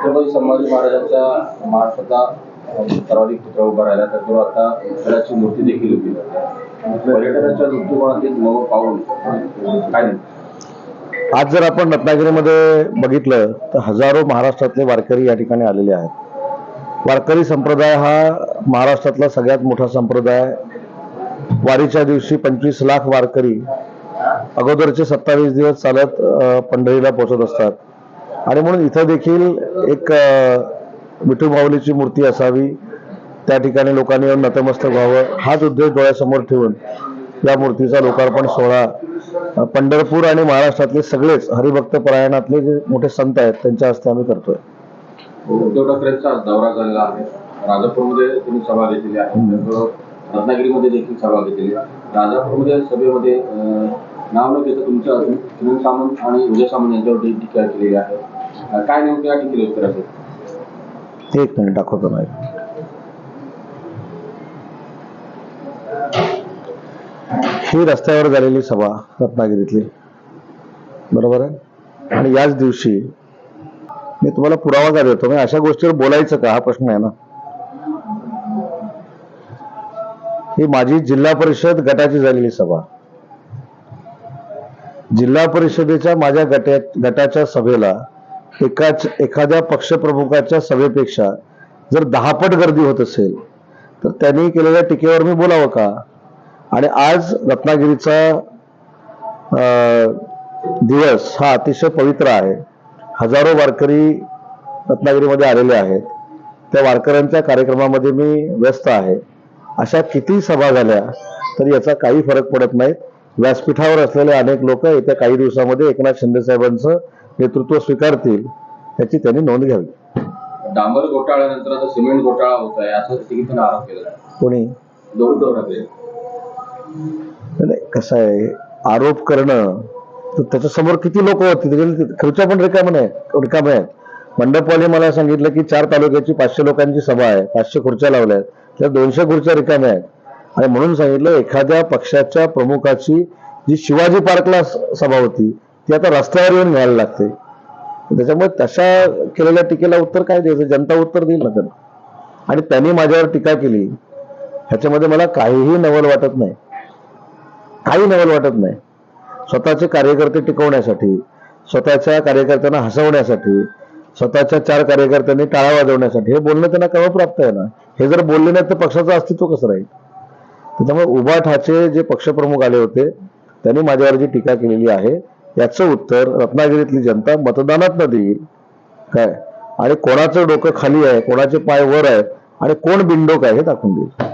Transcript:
छत्रपती संभाजी महाराजांच्या महाराष्ट्राचा सर्वाधिक पुतळा उभा राहिला. तर तो आता पुतळ्याची मूर्ती देखील उभी पर्यटनाच्या दृष्टिकोनातील नवं पाऊल काय आज जर आपण रत्नागिरीमध्ये बघितलं तर हजारो महाराष्ट्रातले वारकरी या ठिकाणी आलेले आहेत. वारकरी संप्रदाय हा महाराष्ट्रातला सगळ्यात मोठा संप्रदाय. वारीच्या दिवशी पंचवीस लाख वारकरी अगोदरचे सत्तावीस दिवस चालत पंढरीला पोहोचत असतात. आणि म्हणून इथं देखील एक विठू माऊलीची मूर्ती असावी त्या ठिकाणी लोकांनी येऊन नतमस्तक व्हावं हाच उद्देश डोळ्यासमोर ठेवून या मूर्तीचा लोकार्पण सोहळा पंढरपूर आणि महाराष्ट्रातले सगळेच हरिभक्त परायणातले जे मोठे संत आहेत त्यांच्या हस्ते आम्ही करतोय. उद्धव ठाकरेंचा दौरा झालेला आहे. राजापूरमध्ये तुम्ही सभा घेतलेली आहे. रत्नागिरीमध्ये देखील सभा घेतलेली आहे. राजापूरमध्ये सभेमध्ये अं, नाव न घेता तुमच्या सुनील सामंत आणि उदय सामंत यांच्यावरती टीका केलेली आहे. अं, काय नेमकं या टीकेला उत्तर असेल? एक मिनिट दाखवतो नाही ही रस्त्यावर झालेली सभा रत्नागिरीतली. बरोबर आहे? आणि याच दिवशी मी तुम्हाला पुरावा का देतो? म्हणजे अशा गोष्टीवर बोलायचं का? हा प्रश्न आहे ना. ही माझी जिल्हा परिषद गटाची झालेली सभा. जिल्हा परिषदेच्या माझ्या गटा गटाच्या सभेला एकाच एखाद्या पक्षप्रमुखाच्या सभेपेक्षा जर दहापट गर्दी होत असेल तर त्यांनी केलेल्या टीकेवर मी बोलावं का? आणि आज रत्नागिरीचा दिवस हा अतिशय पवित्र आहे. हजारो वारकरी रत्नागिरीमध्ये आलेले आहेत. त्या वारकऱ्यांच्या कार्यक्रमामध्ये मी व्यस्त आहे. अशा किती सभा झाल्या तरी याचा काही फरक पडत नाही व्यासपीठावर असलेले अनेक लोक येत्या काही दिवसामध्ये एकनाथ शिंदे साहेबांचं नेतृत्व स्वीकारतील याची त्यांनी नोंद घ्यावी. डांबर घोटाळ्यानंतर आता सिमेंट घोटाळा होत आहे असं आरोप आहे. कोणी? नाही, कसं आहे आरोप करणं तर त्याच्यासमोर किती लोक होती? त्याच्या खुर्च्या पण रिकाम्या नाही रिकाम्या आहेत मंडपवाले मला सांगितलं की चार तालुक्याची पाचशे लोकांची सभा आहे पाचशे खुर्च्या लावल्या आहेत त्या दोनशे खुर्च्या रिकाम्या आहेत. आणि म्हणून सांगितलं एखाद्या पक्षाच्या प्रमुखाची जी शिवाजी पार्कला सभा होती ती आता रस्त्यावर येऊन घ्यायला लागते. त्याच्यामुळे तशा केलेल्या टीकेला उत्तर काय द्यायचं? जनता उत्तर देईल ना त्यांना आणि त्यांनी माझ्यावर टीका केली. ह्याच्यामध्ये मला काहीही नवल वाटत नाही. काही नवल वाटत नाही. स्वतःचे कार्यकर्ते टिकवण्यासाठी स्वतःच्या कार्यकर्त्यांना हसवण्यासाठी स्वतःच्या चार कार्यकर्त्यांनी टाळा वाजवण्यासाठी हे बोलणं त्यांना केव्हा प्राप्त आहे ना? हे जर बोलले नाही तर पक्षाचं अस्तित्व कसं राहील? त्याच्यामुळे उभा ठाचे जे पक्षप्रमुख आले होते त्यांनी माझ्यावर जी टीका केलेली आहे याचं उत्तर रत्नागिरीतली जनता मतदानात देईल. काय? आणि कोणाचं डोकं खाली आहे कोणाचे पाय वर आहेत आणि कोण बिंडोक आहे हे दाखवून देईल.